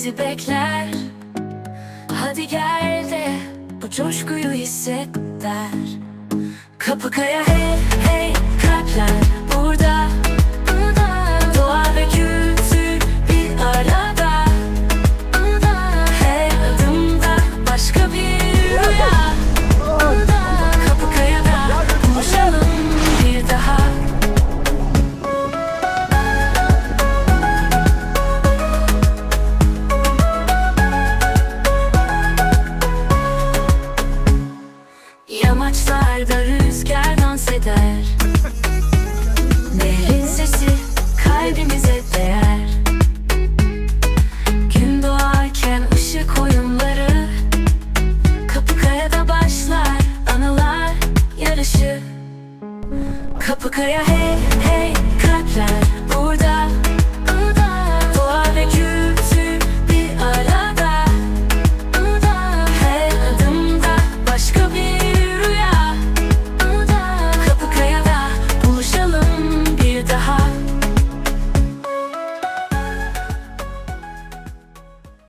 bizi bekler. Hadi gel de bu coşkuyu hisset der. Kapıkaya hey hey Dallarda rüzgar dans eder. Nehrin sesi kalbimize değer. Gün doğarken ışık oyunları Kapıkaya'da başlar anılar yarışı. Kapıkaya hey hey kalpler.